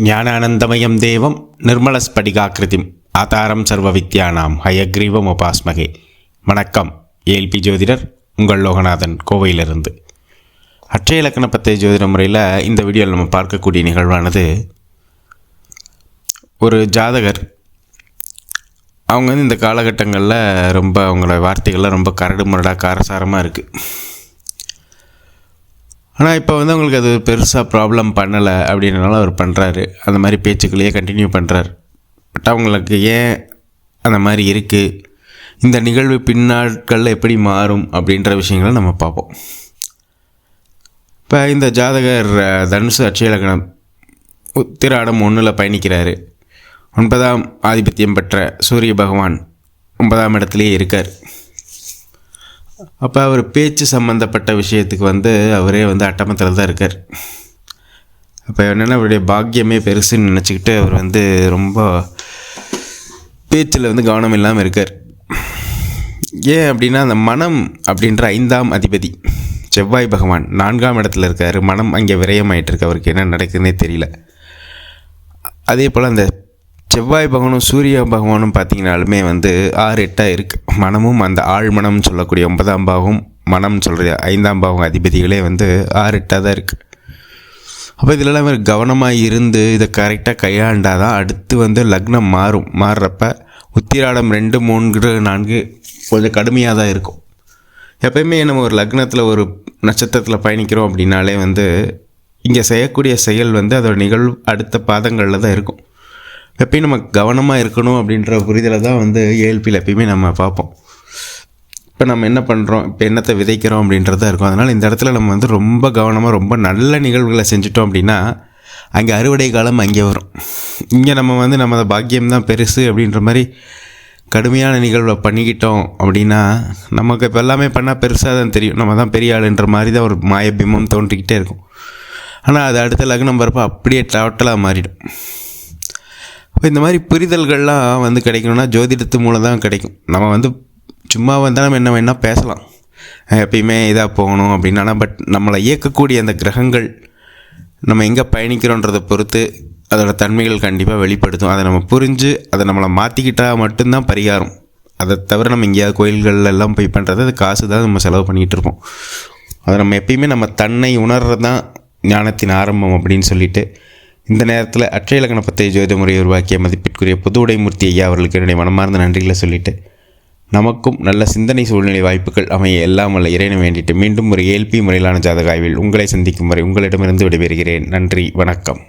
ஞானானந்தமயம் தேவம் நிர்மலஸ்படிகாக்கிருதிம். ஆதாரம் சர்வ வித்யானாம் ஹயக்ரீவம் உபாஸ்மகே. வணக்கம். ஏல்பி ஜோதிடர் உங்கள் லோகநாதன் கோவையிலிருந்து. அட்சய இலக்கண பத்திய ஜோதிட முறையில் இந்த வீடியோவில் நம்ம பார்க்கக்கூடிய நிகழ்வானது ஒரு ஜாதகர் அவங்க வந்து இந்த காலகட்டங்களில் ரொம்ப அவங்களோட வார்த்தைகள்லாம் ரொம்ப கரடு முரடாக காரசாரமாக இருக்குது ஆனால் இப்போ வந்து அவங்களுக்கு அது பெருசாக ப்ராப்ளம் பண்ணலை அப்படின்றனால அவர் பண்ணுறாரு அந்த மாதிரி பேச்சுக்களையே கண்டினியூ பண்ணுறாரு பட் அவங்களுக்கு ஏன் அந்த மாதிரி இருக்குது இந்த நிகழ்வு பின்னாட்களில் எப்படி மாறும் அப்படின்ற விஷயங்களை நம்ம பார்ப்போம். இப்போ இந்த ஜாதகர் தனுசு அட்சயலக்கணம் உத்திராடம் ஒன்றில் பயணிக்கிறார். ஒன்பதாம் ஆதிபத்தியம் பெற்ற சூரிய பகவான் ஒன்பதாம் இடத்துலையே இருக்கார். அப்போ அவர் பேச்சு சம்மந்தப்பட்ட விஷயத்துக்கு வந்து அவரே வந்து அட்டமத்தில் தான் இருக்கார். அப்போ என்னென்னா அவருடைய பாக்கியமே பெருசுன்னு நினச்சிக்கிட்டு அவர் வந்து ரொம்ப பேச்சில் வந்து கவனம் இல்லாமல் இருக்கார். ஏன் அப்படின்னா அந்த மனம் அப்படின்ற ஐந்தாம் அதிபதி செவ்வாய் பகவான் நான்காம் இடத்துல இருக்கார். மனம் அங்கே விரயமாயிட்டு இருக்கு. அவருக்கு என்ன நடக்குதுன்னே தெரியல. அதே போல் அந்த செவ்வாய் பகவானும் சூரிய பகவானும் பார்த்தீங்கனாலுமே வந்து ஆறு எட்டாக இருக்குது மனமும் அந்த ஆழ்மனம் சொல்லக்கூடிய ஒன்பதாம் பாகம் மனம் சொல்கிற ஐந்தாம் பாகம் அதிபதிகளே வந்து ஆறு எட்டாக தான் இருக்குது அப்போ இதிலெல்லாம் இவர் கவனமாக இருந்து இதை கரெக்டாக கையாண்டால் தான் அடுத்து வந்து லக்னம் மாறும். மாறுறப்ப உத்திராடம் ரெண்டு மூன்று நான்கு கொஞ்சம் கடுமையாக தான் இருக்கும். எப்பயுமே நம்ம ஒரு லக்னத்தில் ஒரு நட்சத்திரத்தில் பயணிக்கிறோம் அப்படின்னாலே வந்து இங்கே செய்யக்கூடிய செயல் வந்து அதோட நிகழ்வு அடுத்த பாதங்களில் தான் இருக்கும். எப்பயும் நம்ம கவனமாக இருக்கணும் அப்படின்ற புரிதலை தான் வந்து ஏஎல்பியில் எப்பயுமே நம்ம பார்ப்போம். இப்போ நம்ம என்ன பண்ணுறோம் இப்போ என்னத்தை விதைக்கிறோம் அப்படின்றதா இருக்கும். அதனால் இந்த இடத்துல நம்ம வந்து ரொம்ப கவனமாக ரொம்ப நல்ல நிகழ்வுகளை செஞ்சுட்டோம் அப்படின்னா அங்கே அறுவடை காலம் அங்கே வரும். இங்கே நம்ம வந்து நம்ம பாக்கியம் தான் பெருசு அப்படின்ற மாதிரி கடுமையான நிகழ்வை பண்ணிக்கிட்டோம் அப்படின்னா நமக்கு இப்போ எல்லாமே பண்ணால் பெருசாக தான் தெரியும். நம்ம தான் பெரிய ஆளுன்ற மாதிரி தான் ஒரு மாயபிம்பம் தோன்றிக்கிட்டே இருக்கும். ஆனால் அது அடுத்த லக்னம் வரப்போ அப்படியே டோட்டலாக மாறிடும். இப்போ இந்த மாதிரி புரிதல்கள்லாம் வந்து கிடைக்கணும்னா ஜோதிடத்து மூலம் தான் கிடைக்கும். நம்ம வந்து சும்மா வந்தால் நம்ம என்ன வேணால் பேசலாம். எப்பயுமே இதாக போகணும் அப்படின்னா பட் நம்மளை இயக்கக்கூடிய அந்த கிரகங்கள் நம்ம எங்கே பயணிக்கிறோன்றதை பொறுத்து அதோடய தன்மைகள் கண்டிப்பாக வெளிப்படுத்தும். அதை நம்ம புரிஞ்சு அதை நம்மளை மாற்றிக்கிட்டால் மட்டும்தான் பரிகாரம். அதை தவிர நம்ம எங்கேயாவது கோயில்கள் எல்லாம் போய் பண்ணுறது அது காசு தான் நம்ம செலவு பண்ணிகிட்டு இருப்போம். அதை நம்ம எப்பயுமே நம்ம தன்னை உணர்றது தான் ஞானத்தின் ஆரம்பம் அப்படின்னு சொல்லிட்டு இந்த நேரத்தில் அட்சய இலக்கண பத்தை ஜோதிட முறையை உருவாக்கிய மதிப்பிற்குரிய புது உடைமூர்த்தி ஐயா அவர்களுக்கு என்னுடைய மனமார்ந்த நன்றிகளை சொல்லிட்டு நமக்கும் நல்ல சிந்தனை சூழ்நிலை வாய்ப்புகள் அமைய எல்லாம் வல்ல இறைன வேண்டிட்டு மீண்டும் ஒரு ஏல்பி முறையிலான ஜாதக ஆய்வில் உங்களை சந்திக்கும் வரை உங்களிடமிருந்து விடைபெறுகிறேன். நன்றி வணக்கம்.